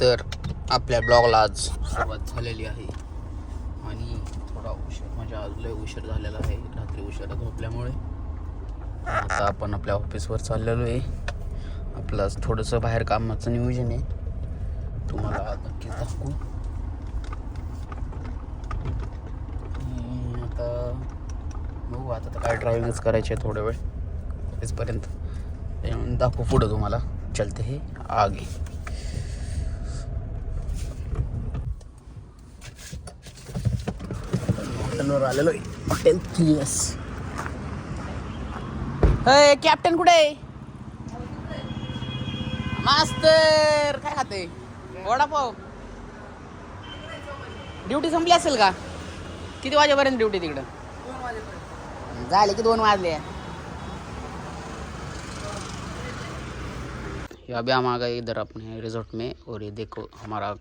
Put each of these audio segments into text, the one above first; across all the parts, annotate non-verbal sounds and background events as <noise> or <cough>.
तर आपल्या ब्लॉगला आज सुरुवात झालेली आहे. आणि थोडा उशीर म्हणजे आज लय उशीर झालेला आहे. रात्री उशिरा झोपल्यामुळे. आता आपण आपल्या ऑफिसवर चाललेलो आहे. आपलं थोडंसं बाहेर कामाचं नियोजन आहे. तुम्हाला नक्कीच दाखवू. आता बघू आता तर काय ड्रायव्हिंगच करायचे थोडे वेळ. ऑफिसपर्यंत दाखवू पुढं तुम्हाला. चलते हे आगे. हॉटेलवर आलेलो आहे. हॉटेल थ्री एस अय कॅप्टन कुठे आहे? मास्तर काय खाते? वडापाव. ड्युटी संपली असेल का? किती वाजेपर्यंत ड्युटी तिकडं? झाले की दोन वाजले. ये अभी हम आ गए इधर अपने रिजॉर्ट में और ये देखो हमारा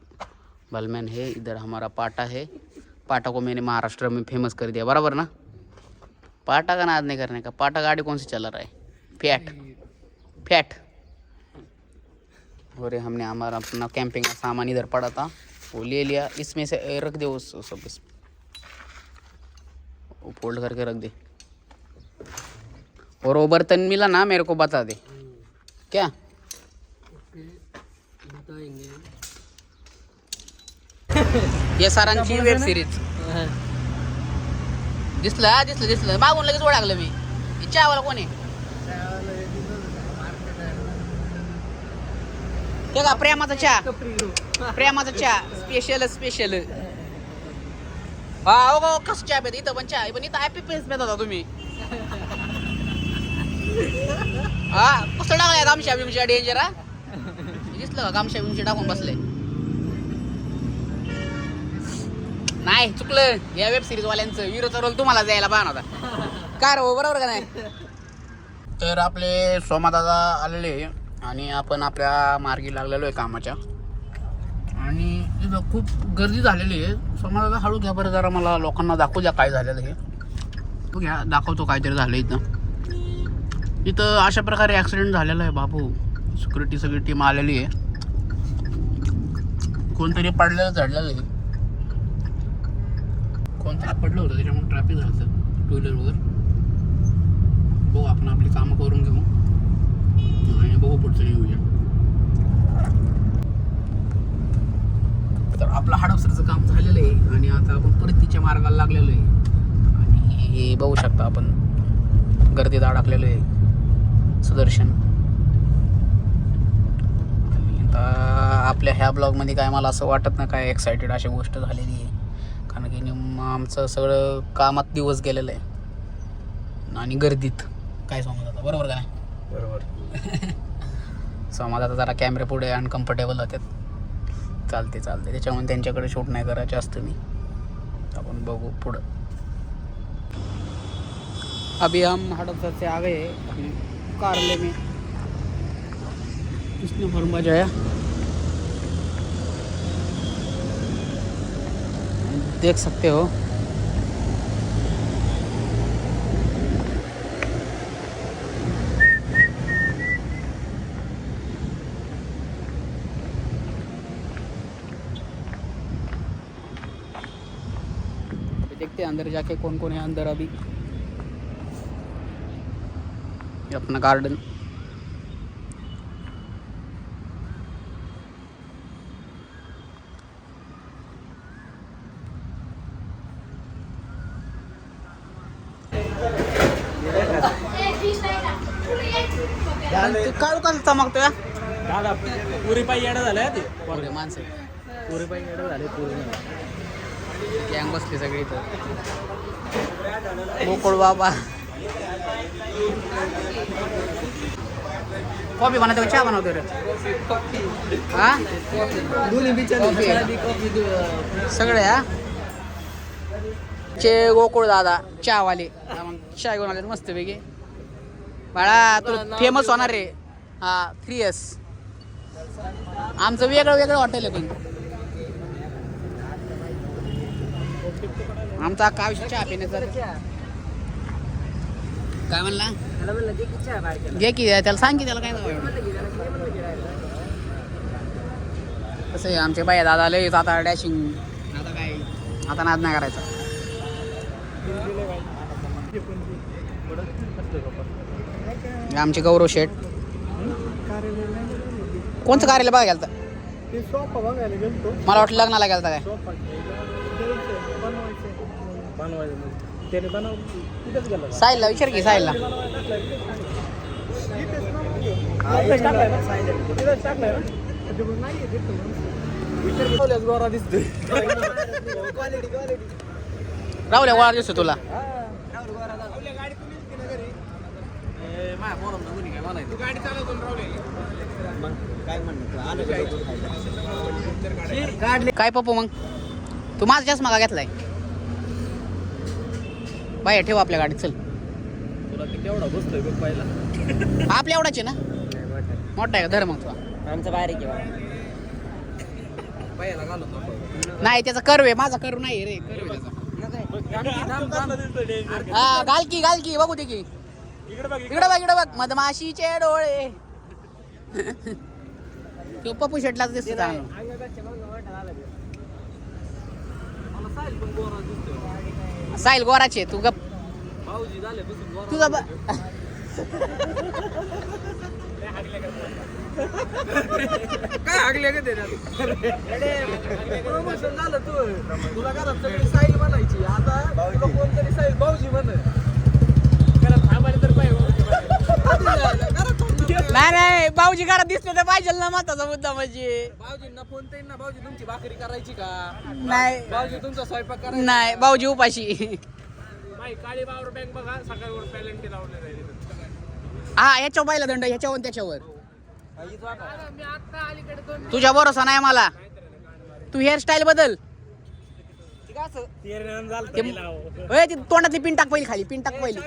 बलमैन है इधर हमारा पाटा है। पाटा को मैंने महाराष्ट्र में फ़ेमस कर दिया। बराबर ना? पाटा का नाद नहीं करने का। पाटा गाड़ी कौन सी चला रहा है? फैट फैट और हमने हमारा अपना कैंपिंग का सामान इधर पड़ा था। वो ले लिया। इसमें से रख दे उस सब इस वो फोल्ड करके रख दे। और वो बर्तन मिला ना, मेरे को बता दे। क्या? ये सरांची वेब सिरीज दिसलं हा दिसलं दिसलं. मागून लगेच ओळखलं मी. चहावाला कोण? आहे ते का प्रेमाचा चहा? प्रेमाचा चहा. स्पेशल स्पेशल हा हो हो कसं चहा पेत? इथं पण चहा. पण इथं हॅपी पेस पेत होता तुम्ही. हा कसं टाकलाय गामशा बिमशा डेंजर हा. दिसलं का? गामशा बिमशा टाकून बसले. नाही चुकलं. या वेब सिरीज वाल्यांचं विरोचा रोल तुम्हाला जायला पाहणार होता. काय रो बरोबर का नाही? तर आपले सोमादादा आलेले आणि आपण आपल्या मार्गी लागलेलो आहे कामाच्या. आणि इथं खूप गर्दी झालेली आहे. सोमादादा हळू घ्या बरं जरा मला लोकांना दाखवू द्या काय झालेलं हे तू घ्या दाखवतो काहीतरी झालं इथं. इथं अशा प्रकारे ॲक्सिडेंट झालेला आहे बाबू सिक्युरिटी सगळी टीम आलेली आहे. कोणतरी पडलेलं चढलेलं आहे. कोणतरी पडलं होतं? त्याच्यामुळे ट्रॅफिक झालं होतं. टू व्हीलरवर बघू आपण आपली कामं करून घेऊ. आणि बघू पुढचं नियोजन. तर आपलं हडपसरचं काम झालेलं आहे आणि आता आपण परतीच्या मार्गाला लागलेलो आहे. आणि हे बघू शकता आपण. गर्दीत अडकलेलो आहे. सुदर्शन. आता आपल्या ह्या ब्लॉगमध्ये काय मला असं वाटत नाही काय एक्सायटेड अशी गोष्ट झालेली आहे. निम आमचं सगळं कामात दिवस गेलेलं आहे. आणि गर्दीत. काय आता बरोबर का नाही? बरोबर. <laughs> समाज आता जरा कॅमेरे पुढे अनकम्फर्टेबल होतात चालते चालते त्याच्यामुळे त्यांच्याकडे शूट नाही करायचे असतं मी. आपण बघू पुढं. अभी हम हड़पसर से आ गए अपने कारले में. किसने फॉर्म देख सकते हो। देखते हैं अंदर जाके कौन कौन है अंदर अभी। अपना गार्डन चमकतोय दादा पुरी पायी येणं झालं ते. पोरे माणसं. पुरी पायी झाले पुरी गँग बसली सगळी इथं. गोकुळ बाबा. कॉफी बनवतो का? चहा बनवतो रे. हा. सगळे हा? चे गोकुळ दादा चहावाले. मग चहा घेऊन आले मस्त पैकी बाळा तू फेमस होणार रे हा थ्री एस आमचं वेगळं वेगळं हॉटेल आहे पण. आमचा काय विषय? चहा पिण्याचा. काय म्हणला? घे की त्याला सांग की त्याला काय नाव आहे. कसं आहे आमचे बाया दादा लय आता डॅशिंग आता काय? आता नाद नाही करायचा. आमचे गौरव शेठ. कोणचं कार्यालय बघा गेलं ते सोफा बघायला गेलतो. मला वाटलं लग्नाला गेलता काय? सोफा बनवायचं. म्हणजे त्याने बनव तिथेच गेला साहिलला विचार की साहिलला. गोरा दिसतोय. राहुल्या गोळा दिसतो तुला. काय पप्पू मग? तू माझा चष्मा का घेतलाय? बाय ठेव आपल्या गाडीत चल. तुला किती एवढा बसतोय बघ पहिला. आपल्या एवढाच आहे ना? मोठा आहे का? धर मग तुला. आमचं बाहेर घालतो नाही त्याचा कर्व आहे. माझा कर्व नाही रे. कर्व आहे त्याचा. हा घाल की घाल की. बघू दे की. इकडे बघ इकडे बघ मधमाशीचे डोळे. तो पप्पू शेटला दिसतो साहिल गोराचे तू गप. तुझा काय हागले का ते? प्रमोशन झालं तू तुला घरात सगळी साईल म्हणायची. आता कोणतरी साईल भाऊजी म्हण थांबायला तर नाही नाही भाऊजी घरात दिसले तर पाहिजे ना मताचा मुद्दा म्हणजे. भाऊजींना फोन ना. भाऊजी तुमची भाकरी करायची का? नाही. भाऊजी तुमचा स्वयंपाक करायचा नाही भाऊजी उपाशी. बाई काळी बावर बँक बघा सकाळवर पॅलेंटी लावले जाईल हा ह्याच्यावर पहिला दंड ह्याच्यावर आणि त्याच्यावर. तुझ्या भरोसा नाही मला तू हेअरस्टाईल बदल. ती तोंडातली पिन टाक पहिली खाली पिन टाक पहिली.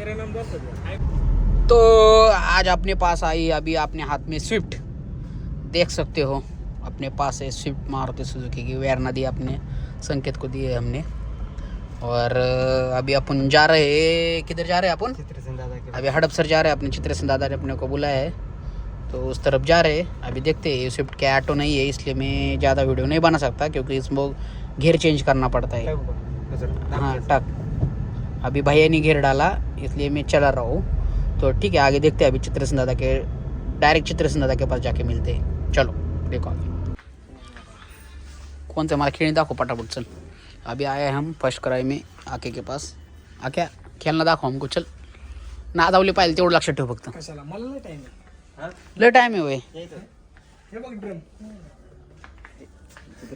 तेरे नंबर तो आज अपने पास आई अभी आपने हाथ में स्विफ्ट देख सकते हो अपने पास है स्विफ्ट मारुति सुजुकी की। वेरना दी अपने संकेत को दिए हमने। और अभी अपन जा रहे हैं किधर जा रहे हैं अपन? अभी हड़पसर जा रहे हैं अपने चित्र सिंह दादा ने अपने को बुलाया है। तो उस तरफ़ जा रहे हैं अभी देखते हैं ये स्विफ्ट के ऑटो नहीं है इसलिए मैं ज़्यादा वीडियो नहीं बना सकता क्योंकि इसमें घेर चेंज करना पड़ता है। हाँ टक। अभी भैया ने घेर डाला इसलिए मैं चला रहा. हूँ तो ठीक है आगे देखते हैं अभी चित्र सिंह दादा के डायरेक्ट चित्र सिंह दादा के पास जाके मिलते. हैं चलो देखो आगे कौन से हमारा खेलने दाखो पटापट चल. अभी आए हम फर्स्ट क्राई में आके के पास. आके खेळणं दाखव हमको चल. नादावली पाहिजे तेवढं लक्षात ठेव फक्त. कशाला? मला नाही टाइम लय टाइम आहे होय. हे बघ ड्रम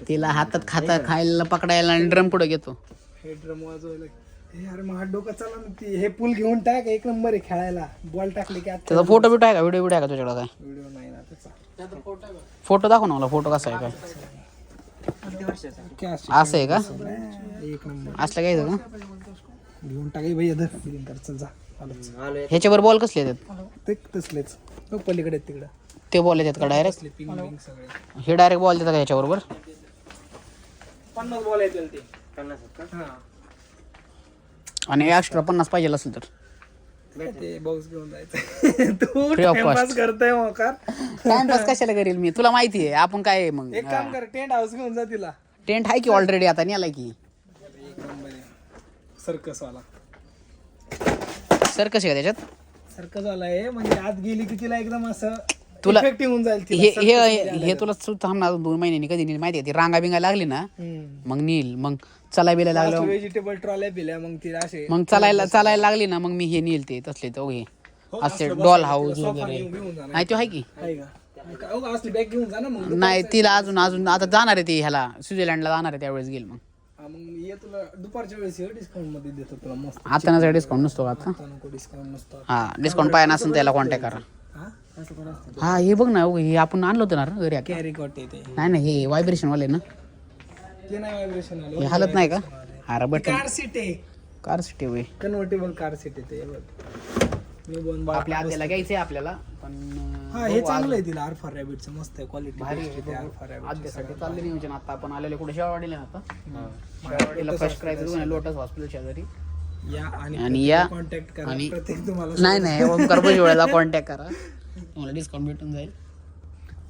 तिला हातात खाता खायला पकडायला आणि ड्रम पुढे घेतो. हे ड्रम वाजवायला हे अरे मग डोकं चला ना ती. हे पूल घेऊन टाक एक नंबर आहे खेळायला. बॉल टाकले की आता त्याचा फोटो बिटो आहे का? व्हिडिओ बिडिओ आहे का तुझ्याकडे काय? व्हिडिओ नाही ना त्याचा. फोटो दाखव ना मला फोटो कसा आहे काय? काय असं आहे का? एक नंबर. असलं घ्यायचं का? घेऊन टाक हे भैया धर बिलिंग कर चल जा. आलोच. ह्याच्यावर बॉल कसले येतात ते तसलेच. हो पलीकडे आहेत तिकडं. ते बॉल येतात का डायरेक्ट तसले पिंग बिंग सगळे. हे डायरेक्ट बॉल देतात का ह्याच्याबरोबर पन्नास बॉल येतील ते. पन्नास हा. आणि एक्स्ट्रा पन्नास पाहिजे असेल तर. ते बॉक्स घेऊन जायचं. <laughs> तू Free of cost. टाइमपास करतोय मोकार टाइमपास कशाला करेल मी? तुला माहिती आहे आपण काय आहे मग? एक काम कर टेंट हाऊस घेऊन जा तिला. टेंट आहे की ऑलरेडी आता? नाही आलाय की. एक नंबर सर्कस वाला. सर कसे का त्याच्यात? सर्कस वाला आहे म्हणजे आत गेली की तिला एकदम असं तुला- होऊन जाईल हे हे हे तुला थांबणार दोन महिन्यांनी कधी नाही माहिती आहे ती रांगा बिंगा लागली ना हम्म. मग नील मग चला बिला लागलं. व्हेजिटेबल ट्रॉल्या बिल्या मग तिला असे मग चालायला चालायला लागली ना मग मी हे नेल ते तसले तो हे असे डॉल हाऊस वगैरे. नाही तो आहे की? हो, असली बॅग घेऊन जा ना मग? नाही तिला अजून अजून आता जाणार आहे ती ह्याला. स्वित्झर्लंडला जाणार आहे त्यावेळेस गेल मग. मग ये तुला दुपारच्या वेळेस डिस्काउंटमध्ये देतो तुला मस्त. आता ना डिस्काउंट नसतो का आता? आता नको डिस्काउंट नसतो. हा डिस्काउंट पाहिजे नसेल त्याला कॉन्टॅक्ट करा. हा? हा बघ ना हो, हे आपण आणलं होतं ना घरी. आता. कॅरी कॉट येते नाही नाही हे व्हायब्रेशन वाले ना. ते नाही व्हायब्रेशन हे हालत नाही का? अरे बट कार सीट आहे. कार सिटी होय कन्व्हर्टेबल कार सीट येते हे बघ. मी बोन बा आपल्या आत्याला घ्यायचंय आपल्याला पण हा हे चांगलं आहे तिला आरफार रॅबिटचं मस्त आहे क्वालिटी भारी आहे आरफार रॅबिट आद्यासाठी चालले नियोजन आता आपण आलेले कुठे? शेवाडीला ना आता. शेवाडीला फर्स्ट करायचं लोटस हॉस्पिटल शेजारी. या आणि या कॉन्टॅक्ट करा. आणि- प्रत्येक तुम्हाला <laughs> नाही नाही ओमकार <laughs> भुजबळला कॉन्टॅक्ट करा. तुम्हाला डिस्काउंट भेटून जाईल.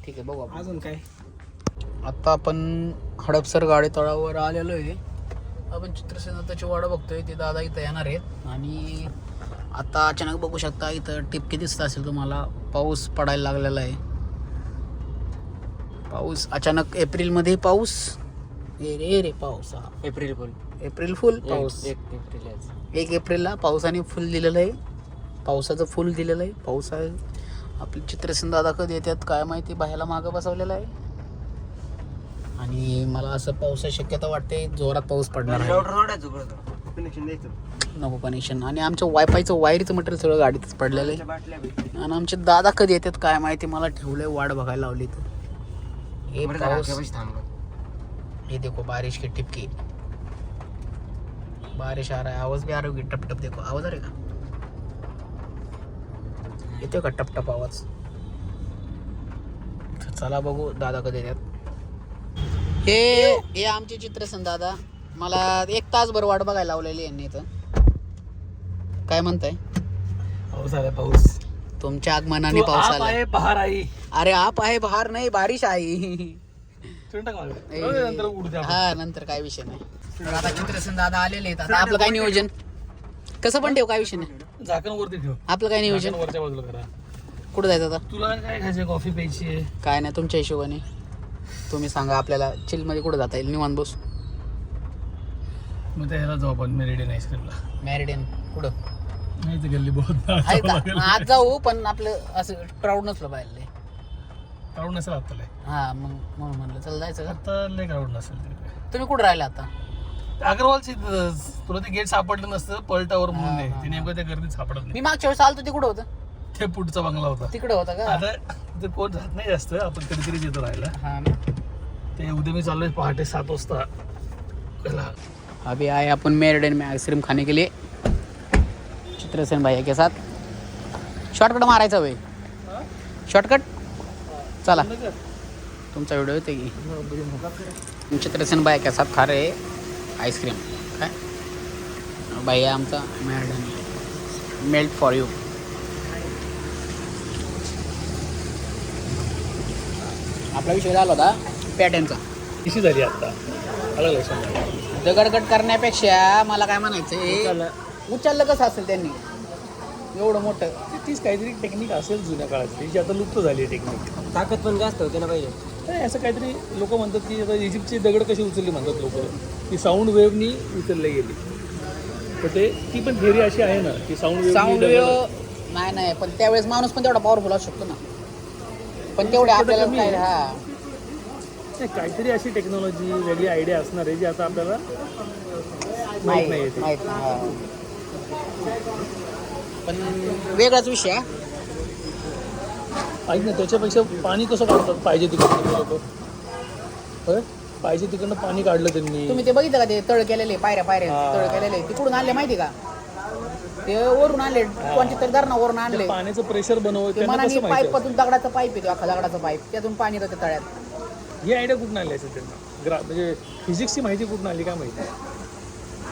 ठीक आहे बघू आपण. अजून काय? आता आपण हडपसर गाडी तळावर आलेलो आहे. आपण चित्रसेनाची वाट बघतोय. ते दादा इथं येणार आहेत. आणि आता अचानक बघू शकता इथं टिपके दिसत असेल तुम्हाला. पाऊस पडायला लागलेला आहे. पाऊस अचानक एप्रिलमध्ये पाऊस. ए रे रे पाऊस हा. April fool. एप्रिल फुल पाऊस. एक एप्रिल एक एप्रिलला पावसाने फुल दिलेलं आहे. पावसाचं फुल दिलेलं आहे. पाऊस आहे आपले चित्रसेन दादा कधी येतात काय माहिती बाहेरला मागं बसवलेलं आहे. आणि मला असं पावसाची शक्यता वाटते जोरात पाऊस पडणार आहे. नको कनेक्शन आणि आमचं वायफायचं वायरीचं मटेरियल सगळं गाडीतच पडलेलं आहे. आणि आमचे दादा कधी येतात काय माहिती मला ठेवलंय वाट बघायला लावली तर. हे पाऊस ये देखो बारिश की टिपकी बारिश आ रहा है आवाज भी आ रही होगी टप टप देखो. आवाज आ रहा है का? येतोय का टप टप आवाज? चला बघू दादा कधी येतात. हे हे आमचे चित्रसन दादा मला एक तासभर वाट बघायला लावलेली यांनी इथं. काय म्हणताय? पाऊस आला पाऊस. तुमच्या आगमनाने पाऊस आला आहे पहार आई. अरे आप आहे बाहेर नाही बारिश आहे. नंतर हा नंतर काय विषय नाही. तर आता चित्रसेन दादा आलेले आहेत. आता आपलं काय नियोजन? कसं पण ठेव काय विषय नाही. झाकण वरती ठेव. आपलं काय नियोजन? झाकण वरच्या बाजूला करा. कुठं जायचं आता? तुला काय खायचं कॉफी प्यायची आहे. काय नाही तुमच्या हिशोबाने. तुम्ही सांगा आपल्याला चिलमध्ये कुठं जाता येईल? निवांत बस. मग त्याला जाऊ आपण मेरिडियन आईस्क्रीमला मॅरिडेन कुठं? नाही ते गल्ली बहुत आहे का? मग आज जाऊ पण आपलं असं क्राऊड नसलं पाहिजे. क्राऊड नसेल आता लय. हा मग म्हणून म्हणलं चल जायचं का? आता लय क्राऊड नसेल तिकडे. तुम्ही कुठं राहिले आता? अग्रवालची अं, तुला ते गेट सापडलं नसतं पलटावर म्हणून आहे. ते नेमकं त्या गर्दीत सापडत नाही. मी मागच्या वेळेस आलतो ते कुठं होतं. ते पुढचा बंगला होता. तिकडं होतं का? आता ते कोण जात नाही जास्त आपण कधीतरी राहायला. हाँ ना. ते उद्या मी चाललोय पहाटे सात वाजता. त्याला अभी आए अपन मेरडेन में आइसक्रीम खाने के लिए। चित्रसेन भैया के साथ। शॉर्टकट मारायचा वे शॉर्टकट चला. तुमचा व्हिडिओ येते की. हम चित्रसेन भैया के साथ खा रहे आइसक्रीम काय? भैया आमचा मेरडेन मेल्ट फॉर यू आपला विषय झाला होता पॅटर्नचा. कशी झाली आता? आलं लक्षात? दगडगट करण्यापेक्षा मला काय म्हणायचं उचललं. कसं असेल त्यांनी? एवढं मोठं. तीच काहीतरी टेक्निक असेल जुन्या काळातली जी आता लुप्त झाली टेक्निक ताकद पण जास्त होते ना पाहिजे नाही असं काहीतरी लोक म्हणतात की आता इजिप्तची दगड कशी उचलली म्हणतात लोक. की साऊंड वेव्हनी उचलली गेली. तर ते ती पण थिअरी अशी आहे ना की साऊंड साऊंड वेव्ह नाही नाही पण त्यावेळेस माणूस पण तेवढा पॉवरफुल असू शकतो ना. पण तेवढे आपल्याला कमी आहे. हा काहीतरी अशी टेक्नॉलॉजी वेगळी आयडिया असणार आहे जी आता आपल्याला माहीत नाही माहीत माहीत नाही हा. पण वेगळाच विषय. ऐक ना त्याच्यापेक्षा पाणी कसं काढतात पाहिजे तिकडनं लोक पाहिजे तिकडनं पाणी काढलं त्यांनी तुम्ही ते बघितलं का ते तळ केलेले पायऱ्या पायऱ्या हा. तळ केलेले तिकडून आणले माहिती का ते वरून आणले कोणत्या तरी धरणावरून आणले. पाण्याचं प्रेशर बनव ते मनाने पाईपातून दगडाचा पाईप येतो अख्खा दगडाचा पाईप. त्यातून पाणी येतं त्या तळ्यात. ही आयडिया कुठून आली असेल त्यांना? ग्रा म्हणजे फिजिक्सची माहिती कुठून आली काय माहिती?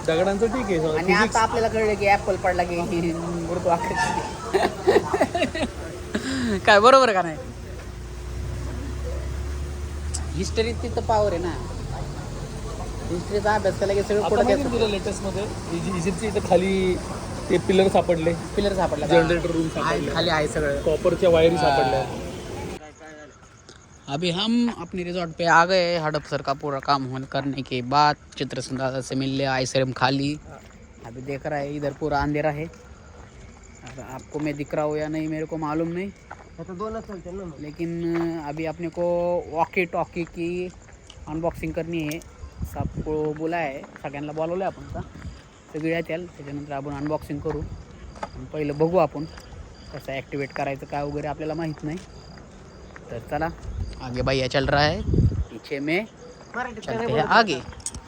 दगडांचं ठीक आहे आणि फिजिक्स आता आपल्याला कळलं की ऍपल पडला की गुरुत्वाकर्षण काय बरोबर का नाही? हिस्टरीत तिथं पावर आहे ना. हिस्टरीचा अभ्यास केला की सगळं आता पुढे माहिती तुला लेटेस्टमध्ये इजि- इजिप्तच्या इथं खाली ते पिलर सापडले. पिलर सापडला का? जनरेटर रूम आहे, सापडले खाली आहे सगळं. कॉपरच्या वायरी हा. सापडल्या. अभी हम अपने रिजॉर्ट पे आ गए हड़पसर का पूरा काम होने करने के बाद चित्रसेन दादा से मिल लिया आइसक्रीम खा ली अभी देख रहा है इधर पूरा अंधेरा है। अब आपको मैं दिख रहा हूँ या नहीं मेरे को मालूम नहीं। दोनच चालते ना. लेकिन अभी अपने को वॉकी टॉकी की अनबॉक्सिंग करनी आहे सबको बोला आहे सगळ्यांना बोलवलं आहे आपण आता त्याच्यानंतर आपण अनबॉक्सिंग करू. पहिलं बघू आपण कसं ॲक्टिवेट करायचं, काय वगैरे आपल्याला माहीत नाही. तर चला, आगे भैया चल रहा है पीछे में चलते हैं आगे.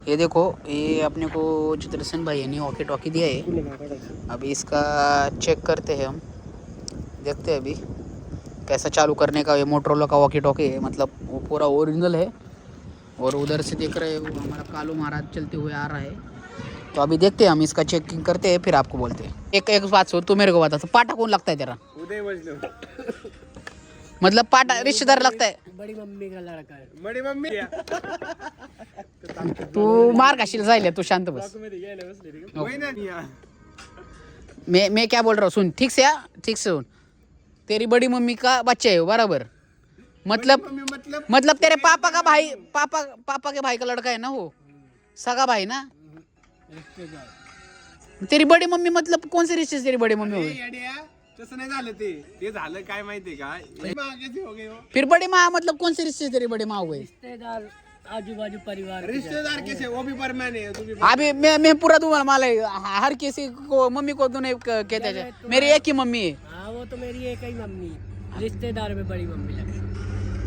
ये देखो, ये अपने को चित्रसेन भैया ने वॉकी टॉकी दिया है. अभी इसका चेक करते हैं हम. देखते हैं अभी कैसा चालू करने का ये मोटरोला का वॉकी टॉकी है. मतलब वो पूरा ओरिजिनल है. और उधर से देख रहे हो, हमारा कालू महाराज चलते हुए आ रहा है. तो अभी देखते हैं हम इसका चेकिंग करते हैं फिर आपको बोलते हैं। एक एक बात सुन तू मेरे को बता तो पाटा कौन लगता है तेरा? उदय मतलब पाटा रिश्तेदार लगता है? बड़ी मम्मी का लड़का है। बडी मम्मी? <laughs> तू मार खाशील जाईल तू शांत बस। मैं मैं क्या बोल रहा हूँ सुन ठीक से आ ठीक से सुन। तेरी बड़ी मम्मी का बच्चा है वो, बराबर? मतलब मतलब मतलब तेरे पापा का भाई पापा पापा के भाई का लड़का है ना वो? सगा भाई ना? तेरी बड़ी मम्मी मतलब कौन से रिश्ते से तेरी बड़ी मम्मी हो तसं नाही झालं ते. ते झालं काय माहितीये का? हे. फिर बड़ी माँ मतलब कौन से रिश्ते से तेरी बड़ी माँ हो गई रिश्तेदार आजू बाजू परिवार. रिश्तेदार कैसे? वो भी परमाने है तू भी अभी मैं मैं पूरा दूंगा माला हर किसी को मम्मी को तूने क- कहते हैं। मेरी एक ही मम्मी है। हाँ वो तो मेरी एक ही मम्मी रिश्तेदार में बड़ी मम्मी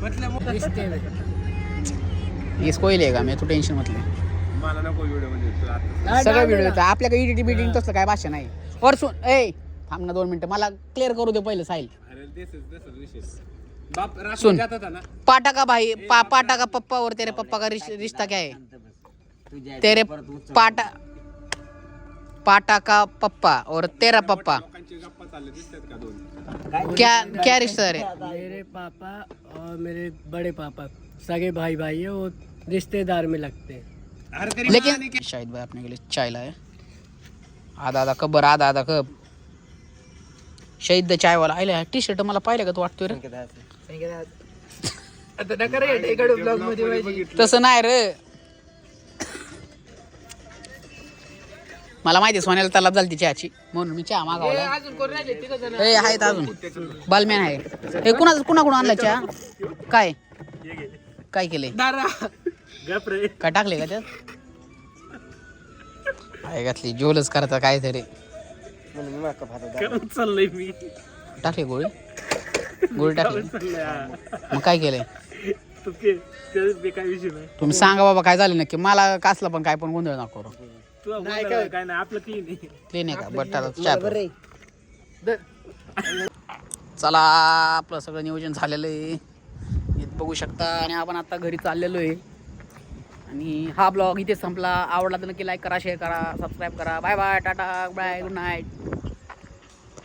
मतलब वो- रिश्ते में। इसको ही लेगा मैं तू टेन्शन मत ले। मला नको व्हिडिओ. सगळं व्हिडिओ येतं. आपल्याकडे इडिटिंग बिडिंग तसलं काय भाषा नाही. और सुन ए थांब ना दोन मिनिटं. मला क्लिअर करू दे पहिलं साहिल. अरे विशेष. बाप सुन. जात होता ना? पाटा का भाई? पा, पाटा का पप्पा और तेरे पप्पा का रिश- रिश्ता क्या है? तेरे पाटा पाटा का पप्पा और तेरा पप्पा. लोकांचे गप्पा चालले दिसतात का दोन? क्या क्या रिश्तेदार है मेरे पापा और मेरे बड़े पापा सगे भाई भाई है वो रिश्तेदार में लगते हैं। लेकिन शाहिद भाई अपने के लिए चाय लाए। आधा आधा कप बरं आधा आधा कप। शहीद चाय वाला आयला टी शर्ट मला पाहिलं का तू वाटतोय रे? तसं नाही रे. मला माहिती आहे, सोन्याला तलाब झाली चहाची म्हणून मी चहा मागवला. ए आहेत अजून. बालमॅन आहे. हे कुणा कुणाकडून आणला चहा? काय? काय केले गप रे. काय टाकले का त्यात? काय घातली? जोलच करता काहीतरी. करत चाललंय मी. टाकली गोळी? गोळी टाकली? चाललंय हा. मग काय केलंय? तू के ते बे काय विषय नाही. तुम्ही सांगा बाबा काय झालं नक्की. मला कासला पण काय पण गोंधळ नको करू. तू बोलायला काय? नाही आपलं क्लीन आहे. क्लीन आहे का? बट्टाला चहा पिऊ. चला आपलं सगळं नियोजन झालेलं आहे. इथं बघू शकता आणि आपण आता घरी चाललेलो आहे. आणि हा ब्लॉग इथे संपला. आवडला तर नक्की लाईक करा शेअर करा सबस्क्राईब करा. Bye bye Tata bye good night